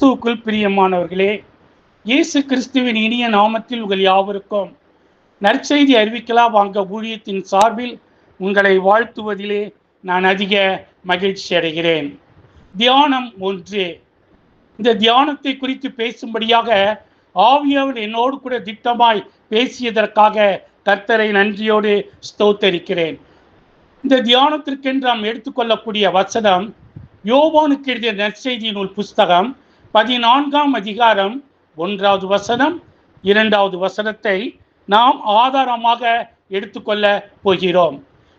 கிறிஸ்துவுக்குள் பிரியமானவர்களே இயேசு கிறிஸ்துவின் இனிய நாமத்தில் உங்கள் யாவருக்கும் நற்செய்தி அறிவிக்கலாம் வாங்க ஊழியத்தின் சார்பில் உங்களை வாழ்த்துவதிலே நான் அதிக மகிழ்ச்சி அடைகிறேன். தியானம் ஒன்று. இந்த தியானத்தை குறித்து பேசும்படியாக ஆவியவர் என்னோடு கூட திட்டமாய் பேசியதற்காக கர்த்தரை நன்றியோடு ஸ்தோத்தரிக்கிறேன். இந்த தியானத்திற்கென்று நாம் எடுத்துக்கொள்ளக்கூடிய வசனம் யோவானுக்கு எழுதிய நற்செய்தி நூல் புஸ்தகம். பதினான்காம் அதிகாரம் ஒன்றாவது வசனம் இரண்டாவது வசனத்தை நாம் ஆதாரமாக எடுத்துக்கொள்ள போகிறோம்.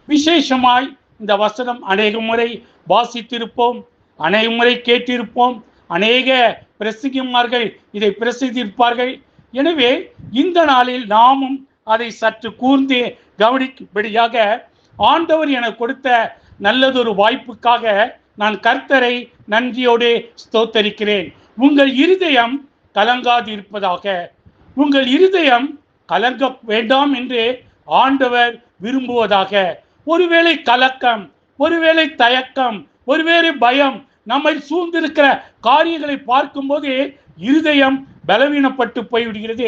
விசேஷமாய் இந்த வசனம் அநேக முறை வாசித்திருப்போம் அநேக முறை கேட்டிருப்போம் அநேக பிரசங்கிமார்கள் இதை பிரசித்திருப்பார்கள். எனவே இந்த நாளில் நாமும் அதை சற்று கூர்ந்து கவனிக்கும்படியாக ஆண்டவர் எனக்கு கொடுத்த நல்லதொரு வாய்ப்புக்காக நான் கர்த்தரை நன்றியோடு ஸ்தோத்தரிக்கிறேன். உங்கள் இருதயம் கலங்காதிருப்பதாக உங்கள் இருதயம் கலங்க வேண்டாம் என்று ஆண்டவர் விரும்புவதாக. ஒருவேளை கலக்கம் ஒருவேளை தயக்கம் ஒருவேளை பயம் நம்மை சூழ்ந்திருக்கிற காரியங்களை பார்க்கும்போது இருதயம் பலவீனப்பட்டு போய்விடுகிறது.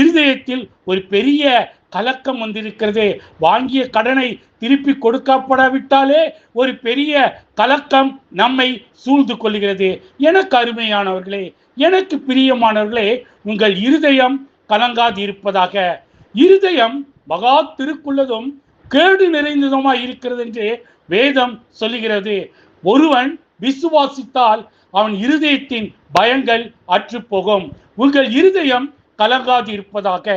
இருதயத்தில் ஒரு பெரிய கலக்கம் வந்திருக்கிறது. வாங்கிய கடனை திருப்பி கொடுக்கப்படாவிட்டாலே ஒரு பெரிய கலக்கம் நம்மை சூழ்ந்து கொள்கிறது. எனக்கு அருமையானவர்களே எனக்கு பிரியமானவர்களே உங்கள் இருதயம் கலங்காது இருப்பதாக. இருதயம் மகா திருக்குள்ளதும் கேடு நிறைந்ததுமாய் இருக்கிறது என்று வேதம் சொல்லுகிறது. ஒருவன் விசுவாசித்தால் அவன் இருதயத்தின் பயங்கள் அற்று போகும் உங்கள் இருதயம் கலங்காது இருப்பதாக.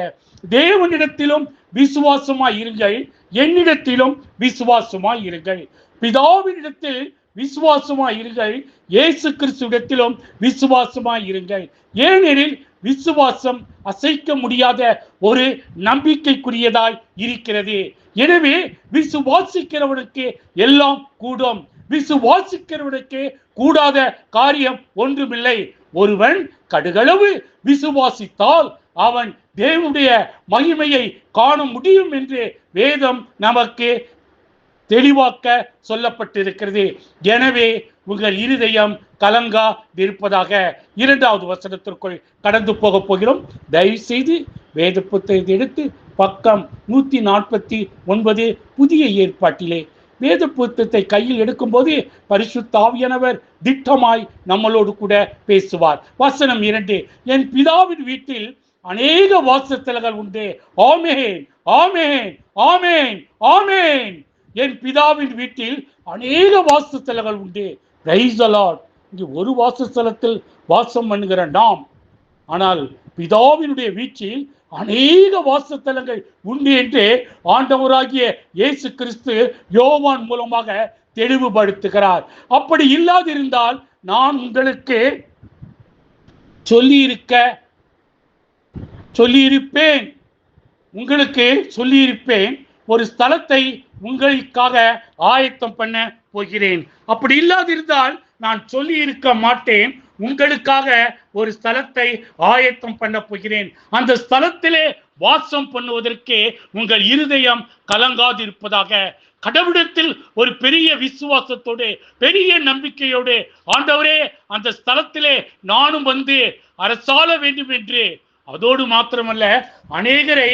தேவனிடத்திலும் விசுவாசமாய் இருங்கள். என்னிடத்திலும் விசுவாசமாய் இருங்கள். பிதாவினிடத்தில் விசுவாசமாய் இருங்கள். இயேசு கிறிஸ்துவிடத்திலும் விசுவாசமாய் இருங்கள். ஏனெனில் விசுவாசம் அசைக்க முடியாத ஒரு நம்பிக்கைக்குரியதாய் இருக்கிறது. எனவே விசுவாசிக்கிறவனுக்கு எல்லாம் கூடும். விசுவாசிக்கிறவனுக்கு கூடாத காரியம் ஒன்றுமில்லை. ஒருவன் கடுகளவு விசுவாசித்தால் அவன் தேவனுடைய மகிமையை காண முடியும் என்று வேதம் நமக்கு தெளிவாக்க சொல்லப்பட்டிருக்கிறது. எனவே உங்கள் இருதயம் கலங்கா இருப்பதாக இரண்டாவது வசனத்திற்குள் கடந்து போக போகிறோம். தயவு செய்து வேத புத்தகத்தை எடுத்து பக்கம் நூத்தி நாற்பத்தி ஒன்பது புதிய ஏற்பாட்டிலே வேத புத்தகத்தை கையில் எடுக்கும்போது பரிசுத்தாவியானவர் திட்டமாய் நம்மளோடு கூட பேசுவார். வசனம் இரண்டு என் பிதாவின் வீட்டில் அநேக வாசத்தலங்கள் உண்டு. ஆமேன் ஆமேன் ஆமேன் ஆமேன். என் பிதாவின் வீட்டில் அநேக வாசஸ்தலங்கள் உண்டு. ரைசலாட் இங்கு ஒரு வாசஸ்தலத்தில் வாசம் பண்ணுகிற நாம். ஆனால் பிதாவினுடைய வீட்டில் அநேக வாசத்தலங்கள் உண்டு என்று ஆண்டவராகிய இயேசு கிறிஸ்து யோவான் மூலமாக தெளிவுபடுத்துகிறார். அப்படி இல்லாதிருந்தால் நான் உங்களுக்கு சொல்லியிருக்க சொல்லியிருப்பேன். உங்களுக்கு சொல்லியிருப்பேன். ஒரு ஸ்தலத்தை உங்களுக்காக ஆயத்தம் பண்ண போகிறேன். அப்படி இல்லாதிருந்தால் நான் சொல்லி இருக்க மாட்டேன். உங்களுக்காக ஒரு ஸ்தலத்தை ஆயத்தம் பண்ண போகிறேன். அந்த ஸ்தலத்திலே வாசம் பண்ணுவதற்கு உங்கள் இருதயம் கலங்காதிருப்பதாக கடவுளத்தில் ஒரு பெரிய விசுவாசத்தோடு பெரிய நம்பிக்கையோடு ஆண்டவரே அந்த ஸ்தலத்திலே நானும் வந்து அரசாள வேண்டும் என்று அதோடு மாத்திரமல்ல அநேகரை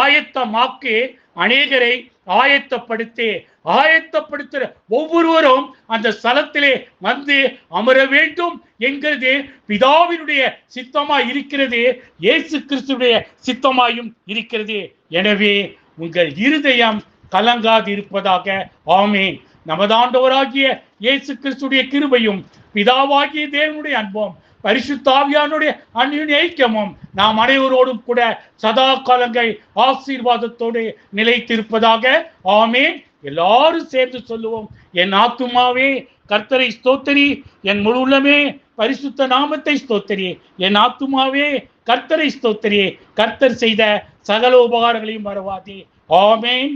ஆயத்தமாக்கி அநேகரை ஆயத்தப்படுத்தி ஆயத்தப்படுத்துற ஒவ்வொருவரும் அந்த ஸ்தலத்திலே வந்து அமர வேண்டும் என்கிறது பிதாவினுடைய சித்தமாய் இருக்கிறது இயேசு கிறிஸ்துடைய சித்தமாயும் இருக்கிறது. எனவே உங்கள் இருதயம் கலங்காது இருப்பதாக ஆமேன் நமதாண்டவராகிய இயேசு கிறிஸ்துடைய கிருபையும் பிதாவாகிய தேவனுடைய அன்பும் பரிசுத்தாவியானுடைய அந்நிய ஐக்கியமும் நாம் அனைவரோடும் கூட சதா காலங்கள் ஆசீர்வாதத்தோடு நிலைத்திருப்பதாக. ஆமேன். எல்லாரும் சேர்ந்து சொல்லுவோம் என் ஆத்துமாவே கர்த்தரை ஸ்தோத்தரி. என் முழு உள்ளமே பரிசுத்த நாமத்தை ஸ்தோத்தரி. என் ஆத்துமாவே கர்த்தரை ஸ்தோத்தரி. கர்த்தர் செய்த சகல உபகாரங்களையும் மறவாதே ஆமேன்.